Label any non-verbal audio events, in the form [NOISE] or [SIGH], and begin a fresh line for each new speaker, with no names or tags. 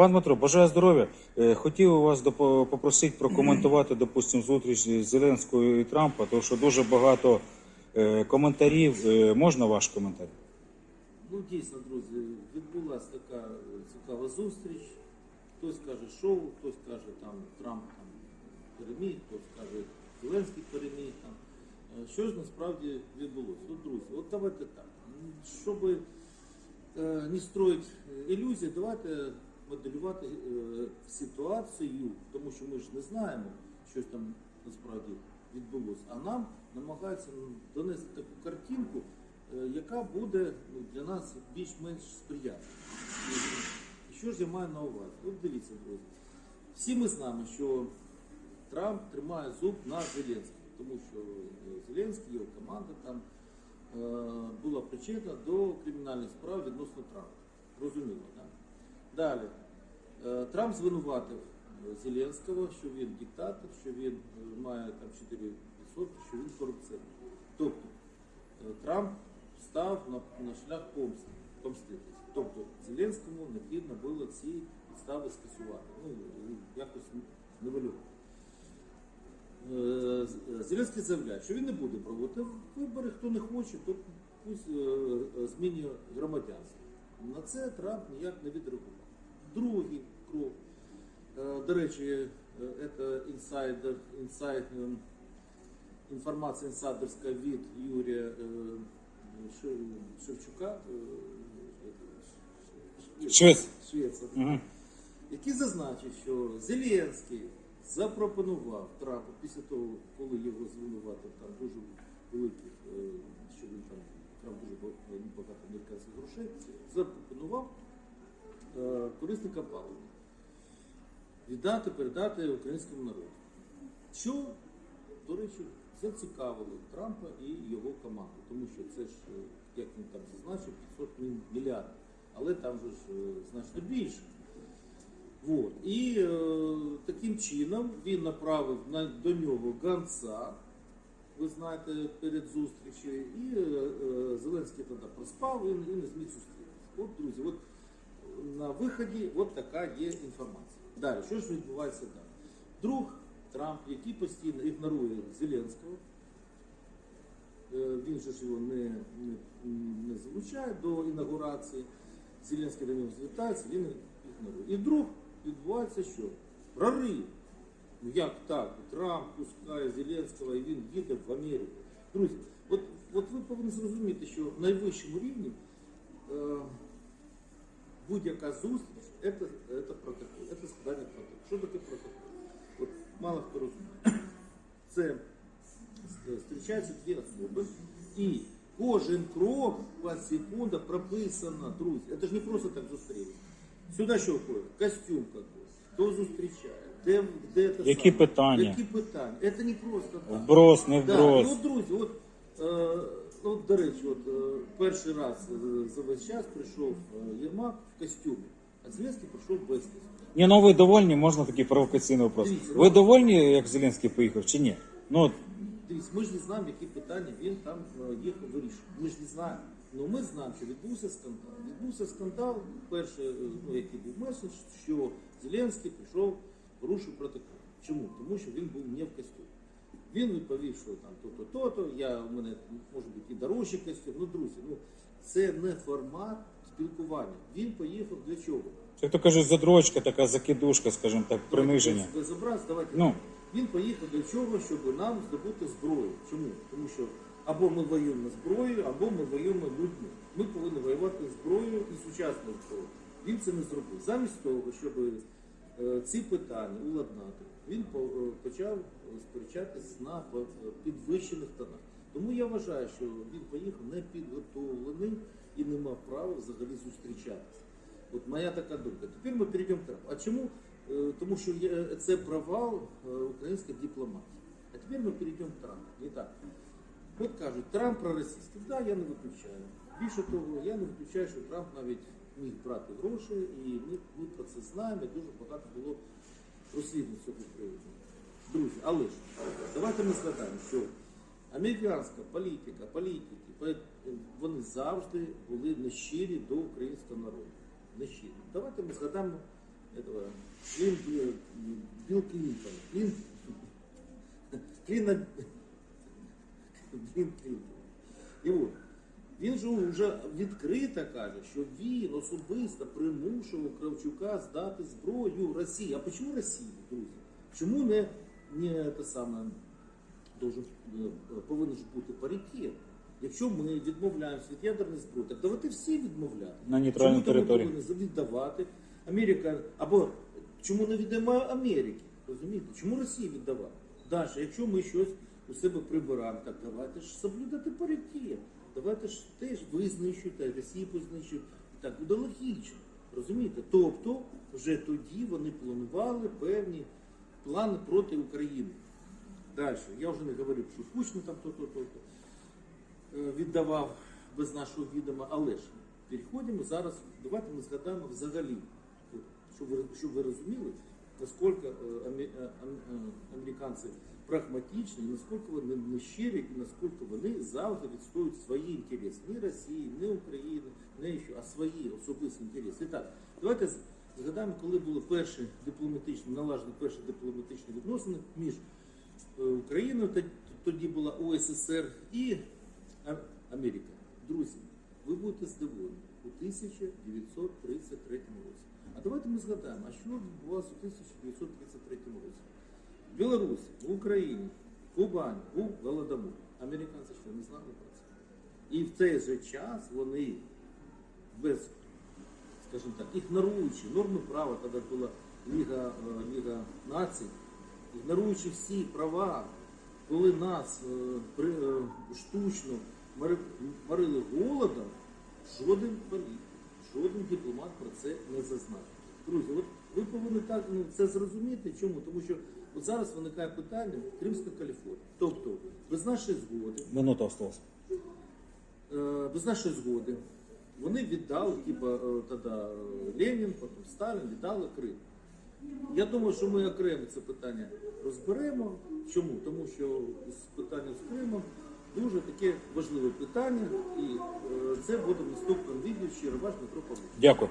Пан Дмитро, бажаю здоров'я. Е, Хотів вас попросити прокоментувати, допустимо, зустріч Зеленського і Трампа, тому що дуже багато е, коментарів. Е, Можна ваш коментар?
Ну, дійсно, друзі, відбулася така цікава зустріч. Хтось каже шоу, хтось каже там Трамп там переміг, хтось каже Зеленський переміг там. Що ж насправді відбулося? От, друзі, от давайте так. Щоб не строїти ілюзії, давайте моделювати е, ситуацію, тому що ми ж не знаємо, що там насправді відбулося. А нам намагаються донести таку картинку, е, яка буде ну, для нас більш-менш сприятна. І що ж я маю на увазі? От дивіться, друзі. Всі ми знаємо, що Трамп тримає зуб на Зеленському, тому що е, Зеленський, його команда там е, була причетна до кримінальних справ відносно Трампа. Розуміло, так? Далі. Е, Трамп звинуватив е, Зеленського, що він диктатор, що він е, має там 4%, що він корупціонер. Тобто Трамп став на, на шлях помсти, помститися. Тобто Зеленському необхідно було ці підстави скасувати. Ну, якось нивелювати. Е, Зеленський заявляє, що він не буде проводити вибори, хто не хоче, то пусть змінює громадянство. На це Трамп ніяк не відреагував. Другий крок. Е, До речі, е, це інсайдер, інсайд, е, інформація інсайдерська від Юрія Шевчука,
Швець. Угу.
який зазначив, що Зеленський запропонував Трампу після того, коли його звинуватив там дуже великих, що він там Трамп дуже багато американських грошей, запропонував е, корисникам палива віддати, передати українському народу. Що, до речі, зацікавило Трампа і його команду, тому що це ж, е, як він там зазначив, 500 мільярдів, але там же ж е, значно більше. Вот. І е, таким чином він направив на, до нього гонца, ви знаєте, перед зустрічю, і е, Зеленський тоді проспав і, і не зміг зустрітися. От, друзі, от на виході от така є інформація. Далі, що ж відбувається далі? Друг Трамп, який постійно ігнорує Зеленського, е, він же ж його не, не, не залучає до інаугурації, Зеленський до нього звертається, він ігнорує. І вдруг відбувається що? Прорив. Ну як так? Трамп пускає Зеленського і він їде в Америку. Друзі, от, от ви повинні зрозуміти, що на найвищому рівні е, будь-яка зустріч це, це протокол, це складання протоколу. Що таке протокол? От мало хто розуміє. Це е, зустрічаються дві особи і кожен крок по секунда прописано, друзі. Це ж не просто так зустріти. Сюди що входить? Костюм какой, хто зустрічає, де, де це
Які
саме?
питання?
Які питання? Це не просто так.
Вброс, не
Да,
вброс.
і от, друзі, от, е, от, до речі, от, е, перший раз е, за весь час прийшов е, Єрмак в костюмі, а Зеленський прийшов без костюму.
Ні, ну ви довольні, можна такий провокаційний вопрос.
Дивіться,
Ви довольні, як Зеленський поїхав, чи ні? Ну, от,
Дивіться, ми ж не знаємо, які питання він там е, їхав вирішив. Ми ж не знаємо. Ну ми знаємо, що відбувся скандал. Відбувся скандал, перший, е, ну, який був меседж, що Зеленський прийшов, порушив протокол. Чому? Тому що він був не в костюмі. Він відповів, що там то-то, то-то, я, у мене може бути і дорожчий костюм. Ну, друзі, ну це не формат спілкування. Він поїхав для чого?
як то кажуть, задрочка, така закидушка, скажімо так, приниження.
Без, без образ, давайте.
Ну.
Він поїхав для чого, щоб нам здобути зброю. Чому? Тому що або ми воюємо зброєю, або ми воюємо людьми. Ми повинні воювати зброєю і сучасною зброєю. Він це не зробив. Замість того, щоб ці питання уладнати, він е, почав е, сперечатись на е, підвищених тонах. Тому я вважаю, що він поїхав не підготовлений і не мав права взагалі зустрічатися. От моя така думка. Тепер ми перейдемо к А чому? Е, Тому що це провал е, української дипломатії. А тепер ми перейдемо к Трампу. І так. От кажуть, Трамп проросійський. Так, да, я не виключаю. Більше того, я не виключаю, що Трамп навіть міг брати гроші, і ми, ми про це знаємо, і дуже багато було розслідувань цього приводу. Друзі, але ж давайте ми згадаємо, що американська політика, політики, вони завжди були нещирі до українського народу. Нещирі. Давайте ми згадаємо этого Клин, Билл, Билл Клинтон. Клин, [LAUGHS] Клина, [LAUGHS] Клин Клінтон. І от, він же вже відкрито каже, що він особисто примушував Кравчука здати зброю Росії. А чому Росії, друзі? Чому не, не те саме должен, е, повинен ж бути паритет? Якщо ми відмовляємося від ядерної зброї, так давайте всі відмовляти.
На нейтральній
Чому
території.
повинні віддавати? Америка або чому не віддаємо Америки? Розумієте? Чому Росії віддавати? Далі, якщо ми щось у себе прибираємо, так давайте ж соблюдати паритет. Давайте ж теж ви знищуєте, Росію познищують. Так буде логічно. Розумієте? Тобто, вже тоді вони планували певні плани проти України. Далі, я вже не говорив, що Кучма там то-то, то-то е, віддавав без нашого відома, але ж переходимо зараз, давайте ми згадаємо взагалі, щоб ви, щоб ви розуміли, е, амі- е, е, американці прагматичні, наскільки вони щирі і наскільки вони завжди відстоюють свої інтереси. Не Росії, не України, не що, а свої особисті інтереси. І так, давайте згадаємо, коли були перші дипломатичні, налажені перші дипломатичні відносини між Україною, тоді була УССР і Америка. Друзі, ви будете здивовані у 1933 році. А давайте ми згадаємо, а що відбувалося у 1933 році? В Білорусі, в Україні, в Кубані був Голодомор. Американці що не знали про це? І в цей же час вони без, скажімо так, ігноруючи норми права, тоді була Ліга, е, Ліга націй, ігноруючи всі права, коли нас е, е, штучно морили голодом, жоден жоден дипломат про це не зазначив. Друзі, от ви повинні так ну, це зрозуміти. Чому? Тому що от зараз виникає питання Кримська Каліфорнія. Тобто, без нашої згоди,
Минута осталась.
е, без нашої згоди вони віддали, типа е, тоді Ленін, потім Сталін віддали Крим. Я думаю, що ми окремо це питання розберемо. Чому? Тому що з питанням з Кримом дуже таке важливе питання, і е, це буде в наступному відео. Щиро ваш Дмитро Павлович.
Дякую.